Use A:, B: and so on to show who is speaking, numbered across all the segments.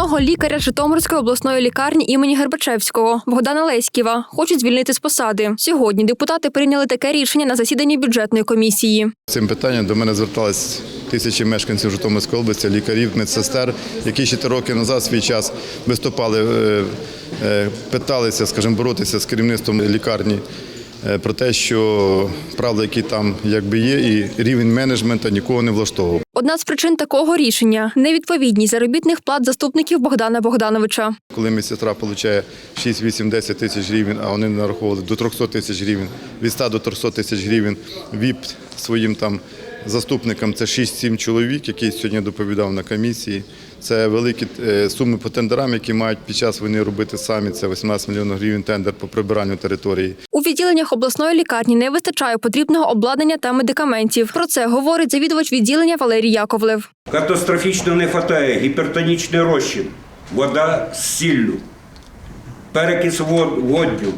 A: Головного лікаря Житомирської обласної лікарні імені Гербачевського Богдана Леськіва хочуть звільнити з посади. Сьогодні депутати прийняли таке рішення на засіданні бюджетної комісії.
B: Цим питанням до мене звертались тисячі мешканців Житомирської області, лікарів, медсестер, які ще роки назад свій час виступали, е, е, питалися, скажімо, боротися з керівництвом лікарні е, про те, що правда, які там якби є, і рівень менеджменту нікого не влаштовував.
A: Одна з причин такого рішення невідповідність заробітних плат заступників Богдана Богдановича.
B: Коли медсестра отримує 6, 8, 10 тисяч гривень, а вони нараховували до 300 тисяч гривень, від 100 до 300 тисяч гривень, ВІП своїм там заступникам це 6-7 чоловік, який сьогодні доповідав на комісії. Це великі е, суми по тендерам, які мають під час війни робити самі. Це 18 мільйонів гривень тендер по прибиранню території.
A: У відділеннях обласної лікарні не вистачає потрібного обладнання та медикаментів. Про це говорить завідувач відділення Валерій Яковлев.
C: Катастрофічно не вистачає гіпертонічний розчин, вода з сіллю, перекис вод- водню,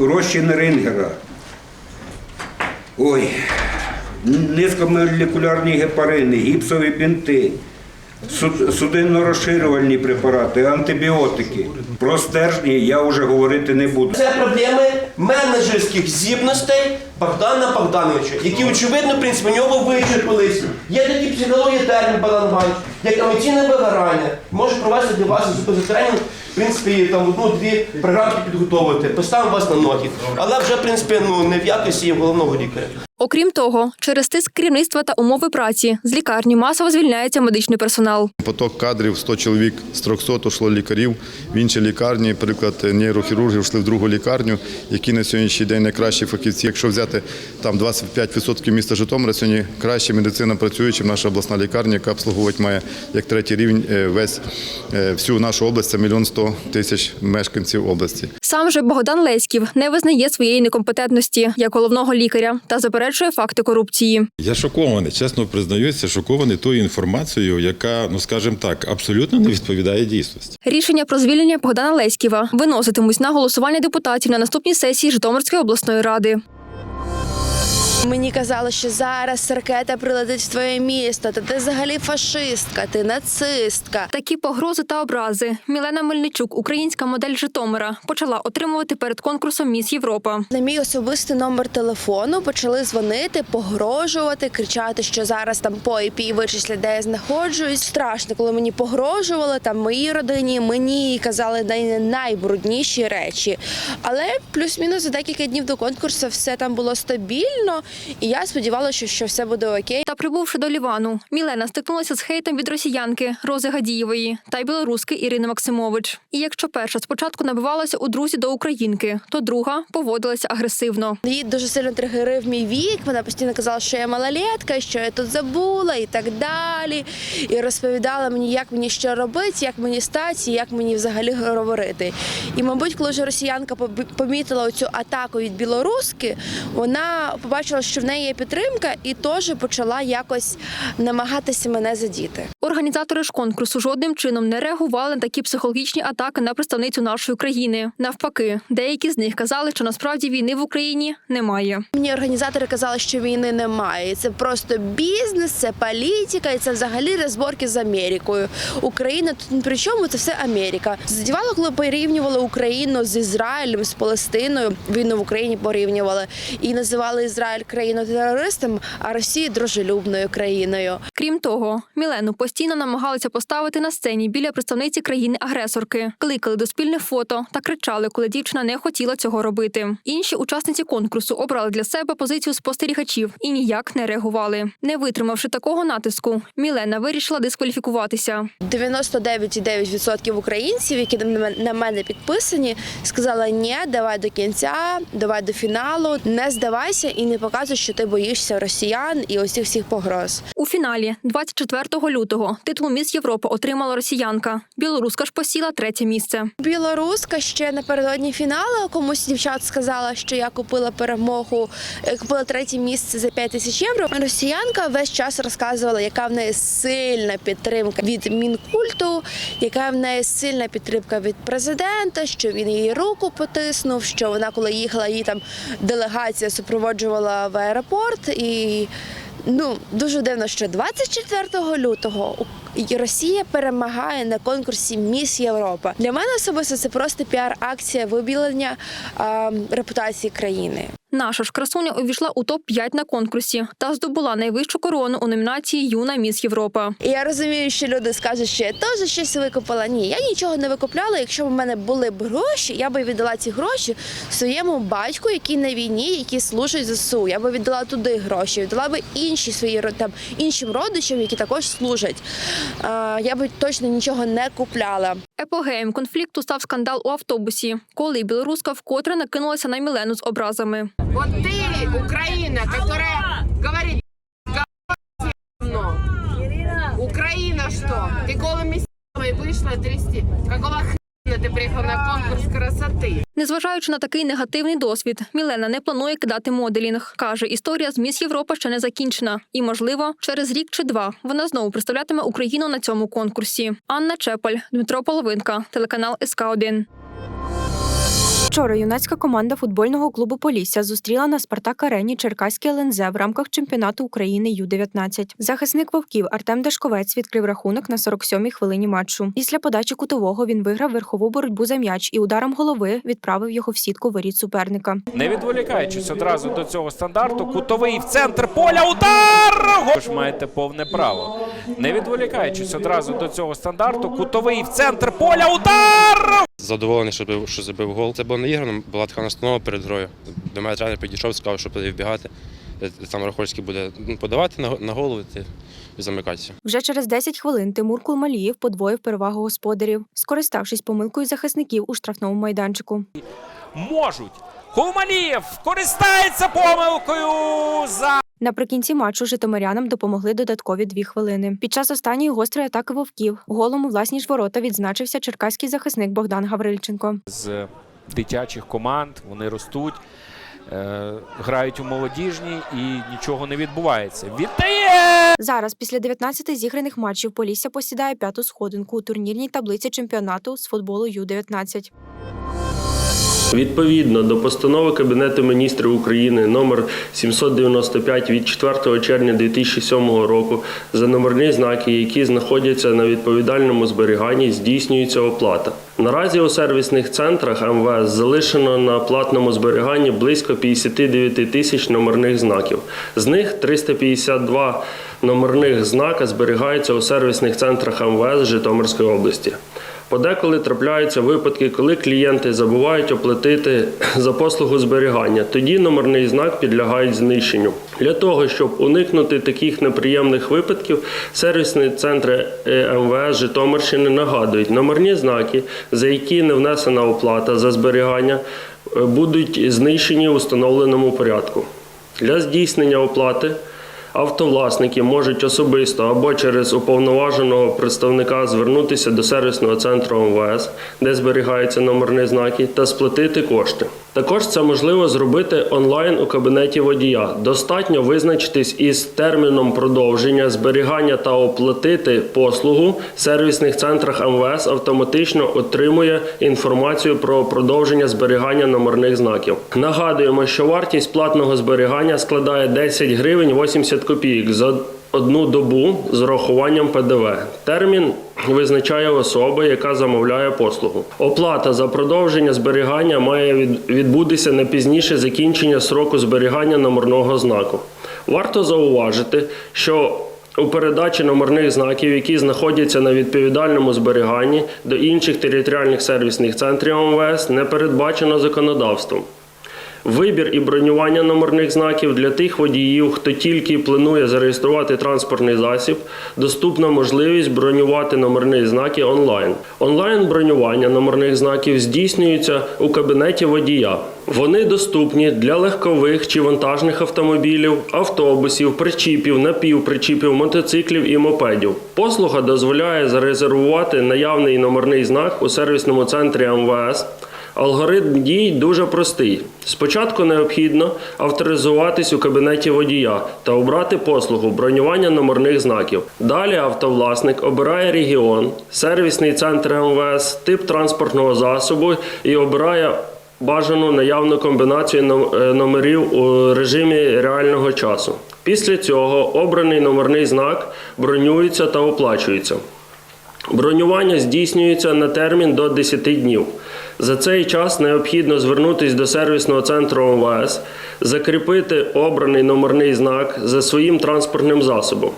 C: розчин рингера. Ой, низькомолекулярні гепарини, гіпсові бінти, судинно-розширювальні препарати, антибіотики. Про стержні я вже говорити не буду.
D: Це проблеми менеджерських здібностей Богдана Богдановича, які, очевидно, в принципі, в нього вичерпались. Є такі психології термін Богдан як емоційне вигорання. Може провести для вас тренінг, в принципі, там одну-дві програмки підготовити, поставимо вас на ноги. Але вже, в принципі, ну не в якості головного лікаря.
A: Окрім того, через тиск керівництва та умови праці з лікарні масово звільняється медичний персонал.
B: Поток кадрів 100 чоловік з 300 йшло лікарів в інші лікарні. Наприклад, нейрохірургів йшли в другу лікарню, які на сьогоднішній день найкращі фахівці. Якщо взяти там 25% міста Житомира, сьогодні краща медицина працює, чим наша обласна лікарня, яка обслуговувати має як третій рівень е, весь е, всю нашу область. Це мільйон сто тисяч мешканців області.
A: Сам же Богдан Леськів не визнає своєї некомпетентності як головного лікаря та заперечує факти корупції.
E: Я шокований, чесно признаюся, шокований тою інформацією, яка, ну скажімо так, абсолютно не відповідає дійсності.
A: Рішення про звільнення Богдана Леськіва виноситимуть на голосування депутатів на наступній сесії Житомирської обласної ради.
F: Мені казали, що зараз ракета прилетить в твоє місто. Та ти взагалі фашистка, ти нацистка.
A: Такі погрози та образи Мілена Мельничук, українська модель Житомира, почала отримувати перед конкурсом Міс Європа.
F: На мій особистий номер телефону почали дзвонити, погрожувати, кричати, що зараз там по IP вичислять, де я знаходжусь. Страшно, коли мені погрожували там моїй родині, мені казали най- найбрудніші речі. Але плюс-мінус за декілька днів до конкурсу все там було стабільно, і я сподівалася, що, що все буде окей.
A: Та прибувши до Лівану, Мілена стикнулася з хейтом від росіянки Рози Гадієвої та й білоруски Ірини Максимович. І якщо перша спочатку набивалася у друзі до українки, то друга поводилася агресивно.
F: Її дуже сильно тригерив мій вік. Вона постійно казала, що я малолетка, що я тут забула і так далі. І розповідала мені, як мені що робити, як мені стати, як мені взагалі говорити. І, мабуть, коли вже росіянка помітила цю атаку від білоруски, вона побачила, що в неї є підтримка, і теж почала якось намагатися мене задіти.
A: Організатори ж конкурсу жодним чином не реагували на такі психологічні атаки на представницю нашої країни. Навпаки, деякі з них казали, що насправді війни в Україні немає.
F: Мені організатори казали, що війни немає. Це просто бізнес, це політика, і це взагалі розборки з Америкою. Україна тут при чому, це все Америка. Задівало, коли порівнювали Україну з Ізраїлем, з Палестиною. Війну в Україні порівнювали і називали Ізраїль країною терористом, а Росію дружелюбною країною.
A: Крім того, Мілену постійно намагалися поставити на сцені біля представниці країни-агресорки, кликали до спільних фото та кричали, коли дівчина не хотіла цього робити. Інші учасниці конкурсу обрали для себе позицію спостерігачів і ніяк не реагували. Не витримавши такого натиску, Мілена вирішила дискваліфікуватися.
F: 99,9% українців, які на мене підписані, сказали ні, давай до кінця, давай до фіналу, не здавайся і не показуй, що ти боїшся росіян і усіх всіх погроз.
A: У фіналі 24 лютого титул Міс Європа отримала росіянка. Білоруска ж посіла третє місце.
F: Білоруска ще напередодні фіналу комусь дівчат сказала, що я купила перемогу, е, купила третє місце за 5 тисяч євро. Росіянка весь час розказувала, яка в неї сильна підтримка від мінкульту, яка в неї сильна підтримка від президента, що він її руку потиснув, що вона, коли їхала, її там делегація супроводжувала в аеропорт і. Ну, дуже дивно, що 24 лютого Росія перемагає на конкурсі Міс Європа. Для мене особисто це просто піар-акція вибілення репутації країни.
A: Наша ж красуня увійшла у топ 5 на конкурсі та здобула найвищу корону у номінації Юна Міс Європа.
F: Я розумію, що люди скажуть, що я теж щось викупила. Ні, я нічого не викупляла. Якщо б у мене були б гроші, я би віддала ці гроші своєму батьку, який на війні, який служить ЗСУ. Я би віддала туди гроші, віддала би інші свої там іншим родичам, які також служать. Я би точно нічого не купляла.
A: Епогеєм конфлікту став скандал у автобусі, коли білоруска вкотре накинулася на Мілену з образами.
G: Вот ты, Украина, которая говорит говно. Украина что? Ты голыми с***ой вышла трясти. Какого хрена ты приехала на конкурс красоты?
A: Незважаючи на такий негативний досвід, Мілена не планує кидати моделінг. Каже, історія з Міс Європа ще не закінчена. І, можливо, через рік чи два вона знову представлятиме Україну на цьому конкурсі. Анна Чепель, Дмитро Половинка, телеканал СК 1
H: Вчора юнацька команда футбольного клубу Полісся зустріла на Спартак Арені Черкаське ЛНЗ в рамках чемпіонату України Ю-19. Захисник вовків Артем Дашковець відкрив рахунок на 47-й хвилині матчу. Після подачі кутового він виграв верхову боротьбу за м'яч і ударом голови відправив його в сітку воріт суперника.
I: Не відволікаючись одразу до цього стандарту, кутовий в центр поля, удар! Ви ж маєте повне право. Не відволікаючись одразу до цього стандарту, кутовий в центр поля, удар!
J: Задоволений, що, забив- що забив гол. Це було наіграно, була така настанова перед грою. До мене тренер підійшов, сказав, що буде вбігати. Е, Там Рахольський буде ну, подавати на, голову і замикатися.
H: Вже через 10 хвилин Тимур Кулмалієв подвоїв перевагу господарів, скориставшись помилкою захисників у штрафному майданчику.
I: Можуть. Хулмалієв користається помилкою за
H: Наприкінці матчу житомирянам допомогли додаткові дві хвилини. Під час останньої гострої атаки вовків голом у власні ж ворота відзначився черкаський захисник Богдан Гаврильченко.
I: з дитячих команд. Вони ростуть, е, грають у молодіжній і нічого не відбувається. Віддає!
H: Зараз, після 19 зіграних матчів, Полісся посідає п'яту сходинку у турнірній таблиці чемпіонату з футболу Ю-19.
K: Відповідно до постанови Кабінету міністрів України номер 795 від 4 червня 2007 року за номерні знаки, які знаходяться на відповідальному зберіганні, здійснюється оплата. Наразі у сервісних центрах МВС залишено на платному зберіганні близько 59 тисяч номерних знаків. З них 352 номерних знака зберігаються у сервісних центрах МВС Житомирської області. Подеколи трапляються випадки, коли клієнти забувають оплатити за послугу зберігання. Тоді номерний знак підлягають знищенню. Для того, щоб уникнути таких неприємних випадків, сервісні центри е, МВС Житомирщини нагадують, номерні знаки, за які не внесена оплата за зберігання, е, будуть знищені у встановленому порядку. Для здійснення оплати Автовласники можуть особисто або через уповноваженого представника звернутися до сервісного центру МВС, де зберігаються номерні знаки, та сплатити кошти. Також це можливо зробити онлайн у кабінеті водія. Достатньо визначитись із терміном продовження, зберігання та оплатити послугу. В сервісних центрах МВС автоматично отримує інформацію про продовження зберігання номерних знаків. Нагадуємо, що вартість платного зберігання складає 10 гривень 80 копійок за одну добу з урахуванням ПДВ. Термін визначає особа, яка замовляє послугу. Оплата за продовження зберігання має відбутися не пізніше закінчення сроку зберігання номерного знаку. Варто зауважити, що у передачі номерних знаків, які знаходяться на відповідальному зберіганні до інших територіальних сервісних центрів МВС, не передбачено законодавством. Вибір і бронювання номерних знаків для тих водіїв, хто тільки планує зареєструвати транспортний засіб, доступна можливість бронювати номерні знаки онлайн. Онлайн бронювання номерних знаків здійснюється у кабінеті водія. Вони доступні для легкових чи вантажних автомобілів, автобусів, причіпів, напівпричіпів, мотоциклів і мопедів. Послуга дозволяє зарезервувати наявний номерний знак у сервісному центрі МВС. Алгоритм дій дуже простий. Спочатку необхідно авторизуватись у кабінеті водія та обрати послугу бронювання номерних знаків. Далі автовласник обирає регіон, сервісний центр МВС, тип транспортного засобу і обирає бажану наявну комбінацію е, номерів у режимі реального часу. Після цього обраний номерний знак бронюється та оплачується. Бронювання здійснюється на термін до 10 днів. За цей час необхідно звернутися до сервісного центру МВС, закріпити обраний номерний знак за своїм транспортним засобом.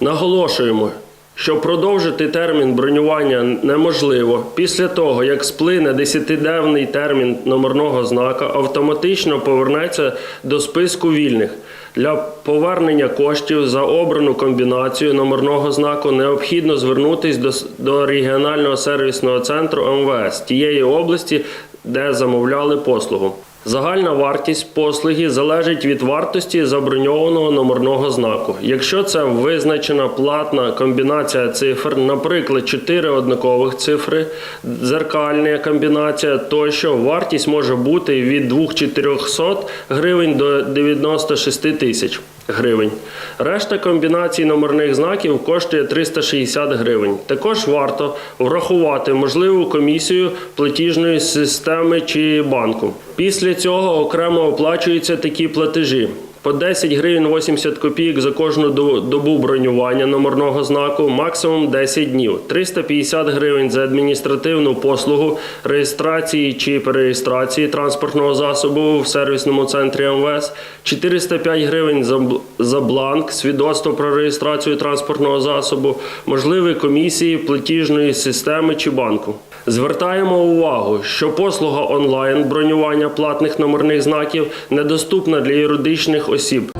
K: Наголошуємо, що продовжити термін бронювання неможливо після того, як сплине 10-денний термін номерного знака, автоматично повернеться до списку вільних. Для повернення коштів за обрану комбінацію номерного знаку необхідно звернутися до, до регіонального сервісного центру МВС тієї області, де замовляли послугу. Загальна вартість послуги залежить від вартості заброньованого номерного знаку. Якщо це визначена платна комбінація цифр, наприклад, 4 однакових цифри, дзеркальна комбінація, тощо вартість може бути від 2400 гривень до 96 тисяч гривень. Решта комбінацій номерних знаків коштує 360 гривень. Також варто врахувати можливу комісію платіжної системи чи банку. Після цього окремо оплачуються такі платежі. По 10 гривень 80 копійок за кожну добу бронювання номерного знаку, максимум 10 днів. 350 гривень за адміністративну послугу реєстрації чи перереєстрації транспортного засобу в сервісному центрі МВС, 405 гривень за, бланк, свідоцтво про реєстрацію транспортного засобу, можливі комісії платіжної системи чи банку. Звертаємо увагу, що послуга онлайн бронювання платних номерних знаків недоступна для юридичних осіб.